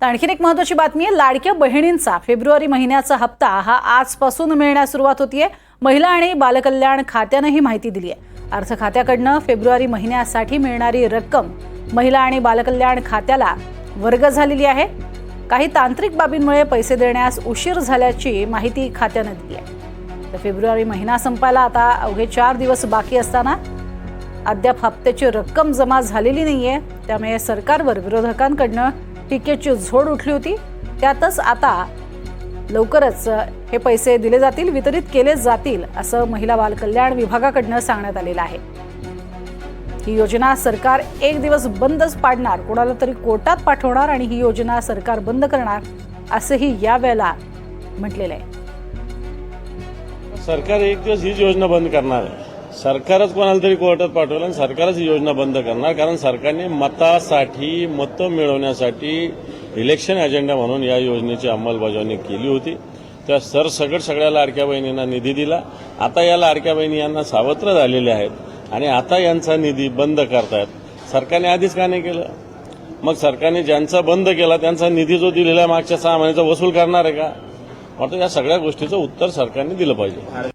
तर आणखीन एक महत्वाची बातमी आहे लाडक्या बहिणींचा फेब्रुवारी महिन्याचा हप्ता हा आजपासून मिळण्यास सुरुवात होतीये. महिला आणि बालकल्याण खात्यानं ही माहिती दिली आहे अर्थ खात्याकडनं फेब्रुवारी महिन्यासाठी मिळणारी रक्कम महिला आणि बालकल्याण खात्याला वर्ग झालेली आहे. काही तांत्रिक बाबींमुळे पैसे देण्यास उशीर झाल्याची माहिती खात्यानं दिली आहे तर फेब्रुवारी महिना संपायला आता अवघे चार दिवस बाकी असताना अद्याप हप्त्याची रक्कम जमा झालेली नाहीये. त्यामुळे सरकारवर विरोधकांकडनं टीकेची झोड उठली होती. त्यातच आता लवकरच हे पैसे दिले जातील वितरित केले जातील असं महिला बालकल्याण विभागाकडनं सांगण्यात आलेलं आहे. ही योजना सरकार एक दिवस बंदच पाडणार कोणाला तरी कोर्टात पाठवणार आणि ही योजना सरकार बंद करणार असंही यावेळेला म्हटलेलं आहे. सरकार एक दिवस हीच योजना बंद करणार आहे. सरकारच कोणाला तरी कोर्टात पाठवलं आणि सरकारच ही योजना बंद करणार. कारण सरकारने मतासाठी मतं मिळवण्यासाठी इलेक्शन अजेंडा म्हणून या योजनेची अंमलबजावणी केली होती. त्या सरसगट सगळ्या लाडक्या बहिणींना निधी दिला. आता या लाडक्या बहिणी यांना सावत्र झालेल्या आहेत आणि आता यांचा निधी बंद करतायत. सरकारने आधीच का नाही केलं? मग सरकारने ज्यांचा बंद केला त्यांचा निधी जो दिलेला आहे मागच्या सहा महिन्याचा वसूल करणार आहे का? वाटतं या सगळ्या गोष्टीचं उत्तर सरकारने दिलं पाहिजे.